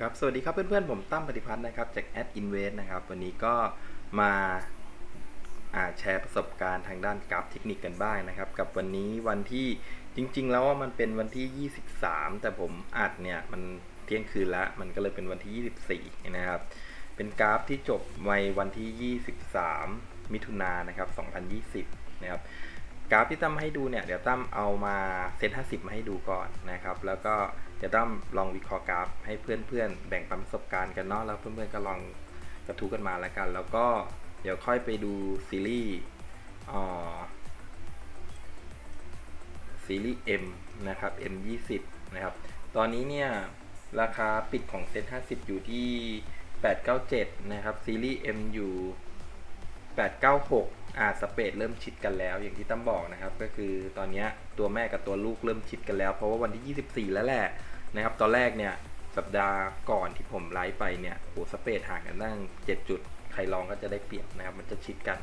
ครับสวัสดีครับเพื่อนๆ ผมตั้มปฏิพัฒน์นะครับจาก Ad Invest นะครับ วันนี้ก็มาาแชร์ประสบการณ์ทางด้านกราฟเทคนิคกันบ้างนะครับ กับวันนี้วันที่จริง ๆ แล้วว่ามันเป็นวันที่ 23 แต่ผมอัดเนี่ยมันเที่ยงคืนล้วมันก็เลยเป็นวันที่ 24 นะครับ เป็นกราฟที่จบในวันที่ 23 มิถุนายนนะครับ 2020 นะครับ กราฟที่ตั้มให้ดูเนี่ยเดี๋ยวตั้มเอามาเซต50มาให้ดูก่อนนะครับ แล้วก็เดี๋ยวตั้มลองวิเคราะห์กราฟ ให้เพื่อนๆ แบ่งปันประสบการณ์กันเนาะแล้วเพื่อนๆก็ลองกระทู้กันมาแล้วกัน แล้วก็เดี๋ยวค่อยไปดูซีรีส์อ่าซีรีส์ M นะครับ M 20นะครับ ตอนนี้เนี่ยราคาปิดของเซ็ต50 อยู่ที่ 897 นะครับ ซีรีส์ M อยู่ 896 อ่าสเปดเริ่มชิดกันแล้ว อย่างที่ตั้มบอกนะครับ ก็คือตอนนี้ตัวแม่กับตัวลูกเริ่มชิดกันแล้ว เพราะว่าวันที่ 24 แล้วแหละนะครับ ตอนแรกเนี่ยสัปดาห์ก่อนที่ผมไลฟ์ไปเนี่ยโอ้สเปดห่างกันตั้ง 7 จุด ใครลองก็จะได้เปรียบนะครับ มันจะชิดกัน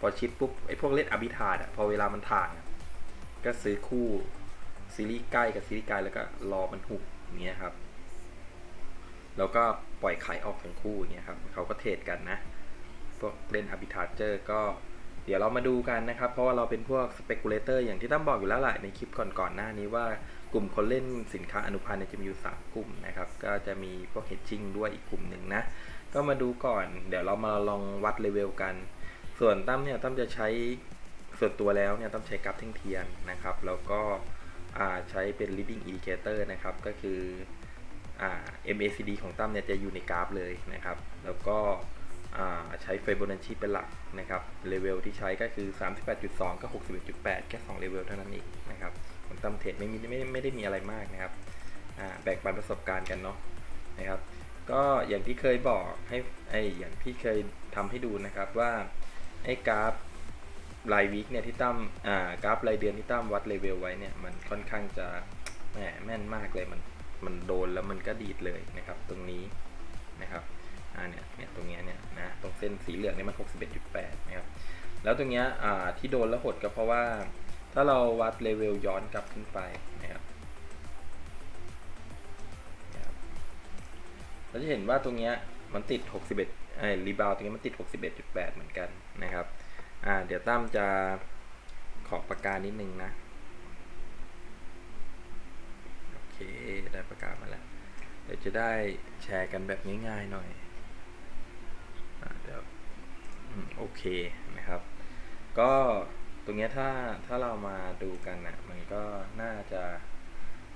พอชิดปุ๊บไอ้พวกเล่นอบิทาดอะพอเวลามันถ่างก็ซื้อคู่ซีรีส์ใกล้กับซีรีส์ไกลแล้วก็รอมันหุบอย่างเงี้ยครับ แล้วก็ปล่อยขายออกทั้งคู่เงี้ยครับเขาก็เทรดกันนะพวกเล่น arbitrager ก็ เดี๋ยวเรามาดูกันนะครับ เพราะว่าเราเป็นพวก speculator อย่างที่ตั้มบอกอยู่แล้วแหละในคลิปก่อนๆหน้านี้ว่ากลุ่มคนเล่นสินค้าอนุพันธ์จะมีอยู่ 3 กลุ่มนะครับ ก็จะมีพวก hedging ด้วยอีกกลุ่มหนึ่งนะ ก็มาดูก่อน เดี๋ยวเรามาลองวัดเลเวลกัน ส่วนตั้มเนี่ยตั้มจะใช้ส่วนตัวแล้วเนี่ยตั้มใช้กราฟเท่งเทียนนะครับ แล้วก็ใช้เป็น leading indicator นะครับ ก็คืออ MACD ของตั้มเนี่ยจะอยู่ในกราฟเลยนะครับ แล้วก็ ใช้ฟิโบนัชชีเป็นหลักนะครับเลเวลที่ใช้ก็คือ 38.2 กับ 61.8 แค่2เลเวลเท่านั้นเองนะครับผมตั้มเทรดไม่มีไม่ไม่ได้มีอะไรมากนะครับแบ่งปันประสบการณ์กันเนาะนะครับ ก็อย่างที่เคยบอกให้ไออย่างที่เคยทำให้ดูนะครับว่าไอ้กราฟรายวีคเนี่ยที่ตั้มอ่ากราฟรายเดือนที่ตั้มวัดเลเวลไว้เนี่ยมันค่อนข้างจะแหมแม่นมากเลยมันมันโดนแล้วมันก็ดีดเลยนะครับ ตรงนี้นะครับอ่าเนี่ยเนี่ยตรงเนี้ยเนี่ย เส้นสีเหลืองเนี่ยมัน 61.8 นะครับ แล้วตรงเนี้ยที่โดนแล้วหดก็เพราะว่า ถ้าเราวัดเลเวลย้อนกลับขึ้นไปนะครับเราจะเห็นว่าตรงเนี้ยมันติด 61ไอ้รีบาวตรงนี้มันติด 61.8 เหมือนกันนะครับอ่าเดี๋ยวตั้มจะขอปากกานิดนึงนะโอเคได้ปากกามาแล้วเดี๋ยวจะได้แชร์กันแบบง่ายๆหน่อย โอเคนะครับ ก็ตรงนี้ถ้าถ้าเรามาดูกันนะมันก็น่าจะ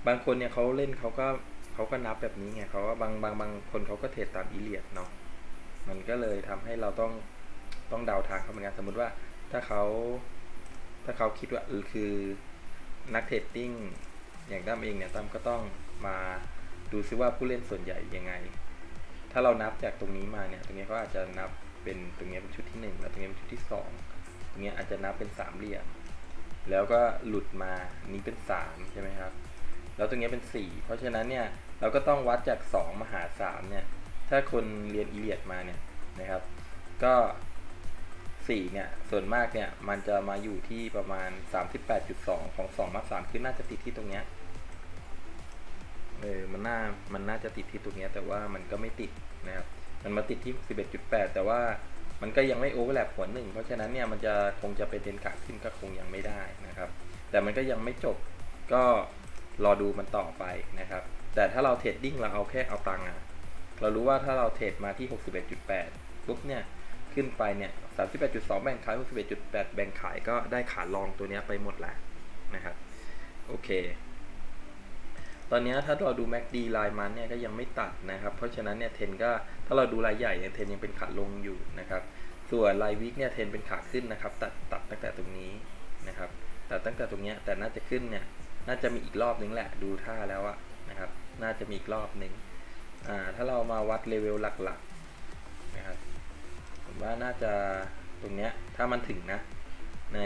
บางคนเนี่ยเขาเล่นเขาก็เขาก็นับแบบนี้ไงเขาก็บางบางบางคนเขาก็เทรดตามอีเลียดเนาะมันก็เลยทำให้เราต้องต้องเดาทางเขาเหมือนกันสมมติว่าถ้าเขาถ้าเขาคิดว่าเออคือนักเทรดดิ้งอย่างตั้มเองเนี่ยตั้มก็ต้องมาดูซิว่าผู้เล่นส่วนใหญ่ยังไง ถ้าเรานับจากตรงนี้มาเนี่ย ตรงนี้เขาอาจจะนับเป็นตรงนี้เป็นชุดที่หนึ่งแล้วตรงนี้เป็นชุดที่สองตรงนี้อาจจะนับเป็นสามเหลี่ยม แล้วก็หลุดมานี้เป็นสามใช่ไหมครับ แล้วตรงนี้เป็นสี่เพราะฉะนั้นเนี่ยเราก็ต้องวัดจากสองมาหาสามเนี่ย ถ้าคนเรียนอีเลียดมาเนี่ยนะครับ ก็สี่เนี่ย ส่วนมากเนี่ย มันจะมาอยู่ที่ประมาณ 38.2 ของ2มา3คือน่าจะติดที่ตรงเนี้ย ออมันน่ามันน่าจะติดที่ตรงนี้แต่ว่ามันก็ไม่ติดนะครับมันมาติดที่ 11.8 แต่ว่ามันก็ยังไม่โอเวอร์แลปหัวหนึ่งเพราะฉะนั้นเนี่ยมันจะคงจะไปเทรนขาขึ้นก็คงยังไม่ได้นะครับ แต่มันก็ยังไม่จบก็รอดูมันต่อไปนะครับ แต่ถ้าเราเทรดดิ้งเราเอาแค่เอาตังค์อะเรารู้ว่าถ้าเราเทรดมาที่ 61.8 ปุ๊บเนี่ยขึ้นไปเนี่ย38.2แบ่งขาย 61.8 แบ่งขายก็ได้ขาลองตัวนี้ไปหมดแล้วนะครับ โอเค ตอนนี้ถ้าเราดู MACD ลายมันเนี่ยก็ยังไม่ตัดนะครับ เพราะฉะนั้นเนี่ยเทนก็ถ้าเราดูรายใหญ่เนี่ยเทนยังเป็นขาลงอยู่นะครับ ส่วนรายวิกเนี่ยเทนเป็นขาขึ้นนะครับ ตัดตัดตั้งแต่ตรงนี้นะครับ ตัดตั้งแต่ตรงนี้แต่น่าจะขึ้นเนี่ยน่าจะมีอีกรอบนึงแหละดูท่าแล้วอะนะครับ น่าจะมีอีกรอบหนึ่งอ่าถ้าเรามาวัดเลเวลหลักๆนะครับผมว่าน่าจะตรงเนี้ยถ้ามันถึงนะใน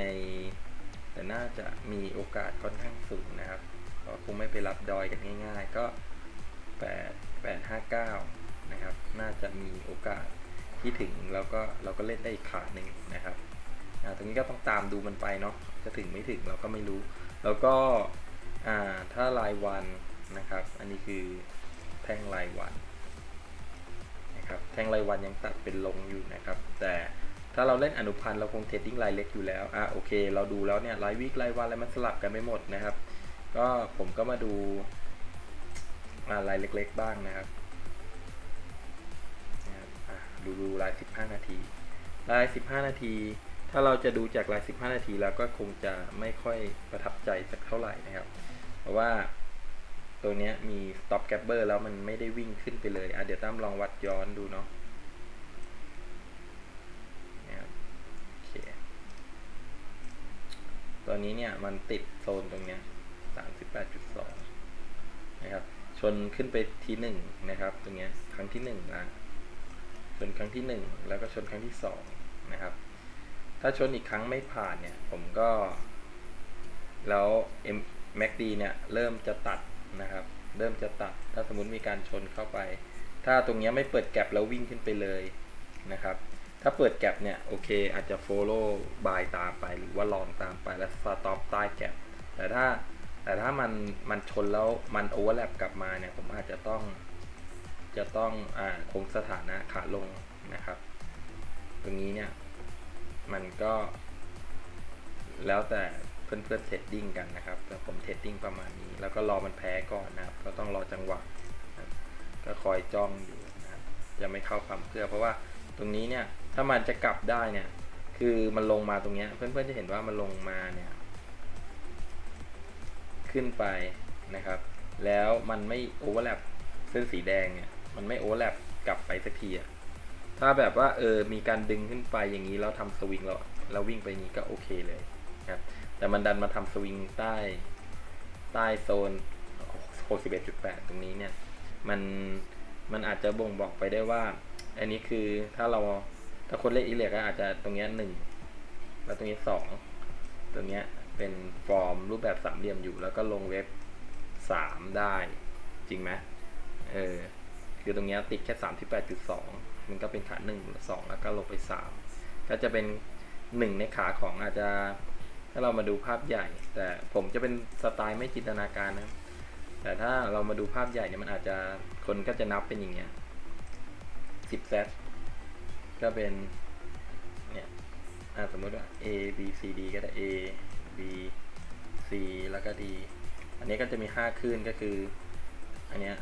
แต่น่าจะมีโอกาสค่อนข้างสูงนะครับ คงไม่ไปรับดอยกันง่าย ๆ ก็ 8 8 5 9 นะครับ น่าจะมีโอกาสที่ถึงแล้วก็เราก็เล่นได้อีกขาหนึ่งนะครับตรงนี้ก็ต้องตามดูมันไปเนาะจะถึงไม่ถึงเราก็ไม่รู้ แล้วก็ถ้ารายวันนะครับ อันนี้คือแท่งรายวันนะครับแท่งรายวันยังตัดเป็นลงอยู่นะครับ แต่ถ้าเราเล่นอนุพันธ์เราคงเทรดดิ้งรายเล็กอยู่แล้วอะโอเค เราดูแล้วเนี่ยรายวีครายวันอะไรมันสลับกันไปหมดนะครับ ก็ผมก็มาดูอ่ารายเล็กๆบ้างนะครับ ดูดูราย 15 นาที ราย 15 นาที ถ้าเราจะดูจากราย 15 นาทีแล้วก็คงจะไม่ค่อยประทับใจสักเท่าไหร่นะครับ เพราะว่าตัวนี้มี stop gapper แล้วมันไม่ได้วิ่งขึ้นไปเลยอะเดี๋ยวตั้มลองวัดย้อนดูเนาะนะครับโอเคตัวนี้เนี่ยมันติดโซนตรงเนี้ย 38.2 นะครับ ชนขึ้นไปทีหนึ่งนะครับ ตรงเนี้ยครั้งที่หนึ่งนะชนครั้งที่หนึ่งแล้วก็ชนครั้งที่สองนะครับ ถ้าชนอีกครั้งไม่ผ่านเนี่ย ผมก็ แล้ว M MACD เนี่ย เริ่มจะตัดนะครับ เริ่มจะตัด ถ้าสมมติมีการชนเข้าไป ถ้าตรงเนี้ยไม่เปิดแกลบแล้ววิ่งขึ้นไปเลยนะครับ ถ้าเปิดแกลบเนี่ย โอเค อาจจะ follow buy ตามไป หรือว่าลองตามไปแล้ว stop ใต้แกลบแต่ถ้า แต่ถ้ามันมันชนแล้วมัน overlap กลับมาเนี่ยผมอาจจะต้องจะต้องอ่าคงสถานะขาลงนะครับ ตรงนี้เนี่ยมันก็ แล้วแต่เพื่อนเพื่อนเทรดดิ้งกันนะครับแต่ผมเทรดดิ้งประมาณนี้ แล้วก็รอมันแพ้ก่อนนะครับ ก็ต้องรอจังหวะนะก็คอยจ้องอยู่นะครับยังไม่เข้าความเพื่อ เพราะว่าตรงนี้เนี่ยถ้ามันจะกลับได้เนี่ยคือมันลงมาตรงเนี้ยเพื่อนๆจะเห็นว่ามันลงมาเนี่ย ขึ้นไปนะครับ แล้วมันไม่โอเวอร์แลปเส้นสีแดงเนี่ยมันไม่โอเวอร์แลปกลับไปสักทีอะถ้าแบบว่าเออมีการดึงขึ้นไปอย่างนี้แล้วทำสวิงแล้วเราวิ่งไปนี้ก็โอเคเลยครับแต่มันดันมาทำสวิงใต้ใต้โซน 61.8 ตรงนี้เนี่ย มันมันอาจจะบ่งบอกไปได้ว่า อันนี้คือถ้าเราถ้าคนเล่นอีเลียก็อาจจะตรงเนี้ยหนึ่งแล้วตรงนี้สองตรงเนี้ย เป็นฟอร์มรูปแบบสามเหลี่ยมอยู่ แล้วก็ลงเว็บสามได้ จริงไหมเออคือตรงเนี้ยติดแค่สามที่แปดจุดสองมันก็เป็นขาหนึ่งสองแล้วก็ลงไปสามก็จะเป็นหนึ่งในขาของอาจจะ ถ้าเรามาดูภาพใหญ่ แต่ผมจะเป็นสไตล์ไม่จินตนาการนะ แต่ถ้าเรามาดูภาพใหญ่เนี่ยมันอาจจะคนก็จะนับเป็นอย่างเงี้ยสิบเซตก็เป็นเนี่ยสมมติว่า A B C D ก็ได้ A B C แล้วก็ D อันนี้ก็จะมี5คลื่นก็คือ อันเนี้ย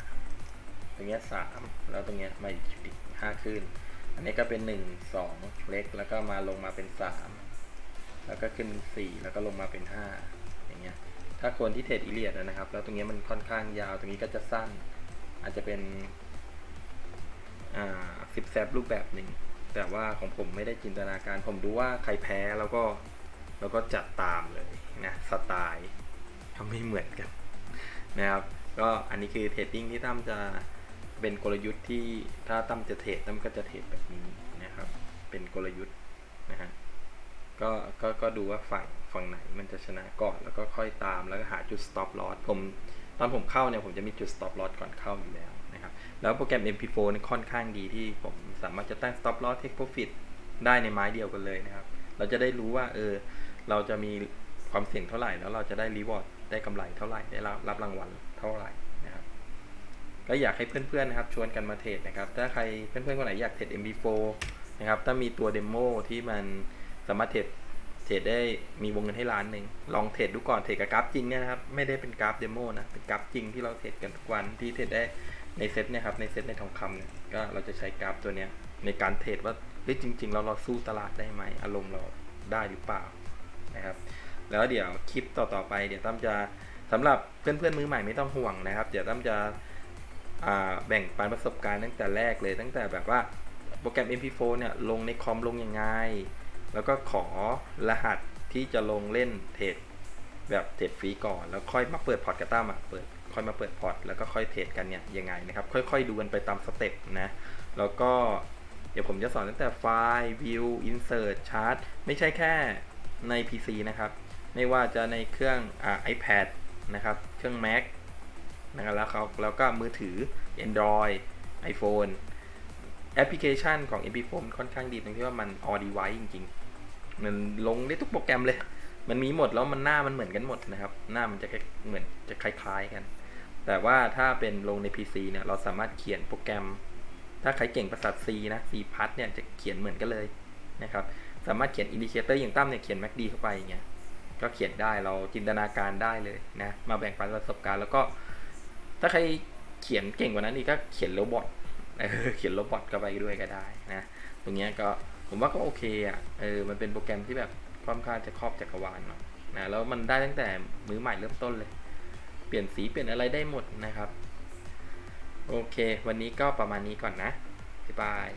5ตรงเนี้ย3แล้วตรงเนี้ยมาอีกห้าคลื่นอันนี้ก็เป็น1 2เล็กแล้วก็มาลงมาเป็น3แล้วก็ขึ้น4แล้วก็ลงมาเป็น5อย่างเงี้ยถ้าคนที่เทรดอีเลียดนะครับ แล้วตรงเนี้ยมันค่อนข้างยาวตรงนี้ก็จะสั้น อาจจะเป็นอ่าซิปแซบรูปแบบหนึ่งแต่ว่าของผมไม่ได้จินตนาการผมดูว่าใครแพ้แล้วก็ แล้วก็จัดตามเลยนะสไตล์ก็ไม่เหมือนกันนะครับก็อันนี้คือเทรดดิ้งที่ตั้มจะเป็นกลยุทธ์ที่ถ้าตั้มจะเทรดตั้มก็จะเทรดแบบนี้นะครับ เป็นกลยุทธ์นะฮะก็ก็ก็ดูว่าฝั่งฝั่งไหนมันจะชนะก่อนแล้วก็ค่อยตามแล้วก็หาจุด stop loss ผมตอนผมเข้าเนี่ยผมจะมีจุด stop loss ก่อนเข้าอยู่แล้วนะครับ แล้วโปรแกรม MP4 นี่ค่อนข้างดีที่ผมสามารถจะตั้ง stop loss take profit ได้ในไม้เดียวกันเลยนะครับ เราจะได้รู้ว่าเออ เราจะมีความเสี่ยงเท่าไหร่ แล้วเราจะได้รีวอร์ดได้กำไรเท่าไหร่ได้รับรับรางวัลเท่าไหร่นะครับก็อยากให้เพื่อนๆนะครับชวนกันมาเทรดนะครับ ถ้าใครเพื่อนๆคนไหนอยากเทรด MP4 นะครับถ้ามีตัวเดโมที่มันสามารถเทรดเทรดได้มีวงเงินให้ล้านหนึ่งลองเทรดดูก่อนเทรดกับกราฟจริงเนี่ยนะครับไม่ได้เป็นกราฟเดโมนะเป็นกราฟจริงที่เราเทรดกันทุกวันที่เทรดได้ในเซ็ตนี่ยครับในเซ็ตในทองคำเนี่ยก็เราจะใช้กราฟตัวเนี้ยในการเทรดว่าเฮ้ยจริง ๆ เราเราสู้ตลาดได้ไหมอารมณ์เราได้หรือเปล่า นะครับแล้วเดี๋ยวคลิปต่อๆไปเดี๋ยวตั้มจะสำหรับเพื่อนๆมือใหม่ไม่ต้องห่วงนะครับ เดี๋ยวตั้มจะแบ่งปันประสบการณ์ตั้งแต่แรกเลยตั้งแต่แบบว่าโปรแกรม MP4 เนี่ยลงในคอมลงยังไง แล้วก็ขอรหัสที่จะลงเล่นเทรดแบบเทรดฟรีก่อน แล้วค่อยมาเปิดพอร์ตกับตั้มอะเปิดค่อยมาเปิดพอร์ตแล้วก็ค่อยเทรดกันเนี่ยยังไงนะครับค่อยๆดูกันไปตามสเต็ปนะแล้วก็เดี๋ยวผมจะสอนตั้งแต่ไฟล์ view insert chart ไม่ใช่แค่ ใน PC นะครับ ไม่ว่าจะในเครื่องอ่า iPad นะครับ เครื่อง Mac นะครับแล้วเขาแล้วก็มือถือ Android iPhone แอปพลิเคชันของ MP4 ค่อนข้างดีตรงที่ว่ามัน all device จริงๆ มันลงได้ทุกโปรแกรมเลย มันมีหมดแล้วมันหน้ามันเหมือนกันหมดนะครับ หน้ามันจะเหมือนจะคล้ายๆกัน แต่ว่าถ้าเป็นลงใน PC เนี่ยเราสามารถเขียนโปรแกรม ถ้าใครเก่งภาษา C นะ C พัดเนี่ยจะเขียนเหมือนกันเลยนะครับ สามารถเขียนอินดิเคเตอร์อย่างตั้มเนี่ยเขียน MACD เข้าไปอย่างเงี้ยก็เขียนได้เราจินตนาการได้เลยนะ มาแบ่งปันประสบการณ์แล้วก็ ถ้าใครเขียนเก่งกว่านั้นอีกก็เขียนโรบอทเขียนโรบอทเข้าไปด้วยก็ได้นะ ตรงเนี้ยก็ผมว่าก็โอเคอะเออมันเป็นโปรแกรมที่แบบค่อนข้างจะครอบจักรวาลเนาะนะแล้วมันได้ตั้งแต่มือใหม่เริ่มต้นเลย เปลี่ยนสีเปลี่ยนอะไรได้หมดนะครับ โอเค วันนี้ก็ประมาณนี้ก่อนนะบ๊ายบาย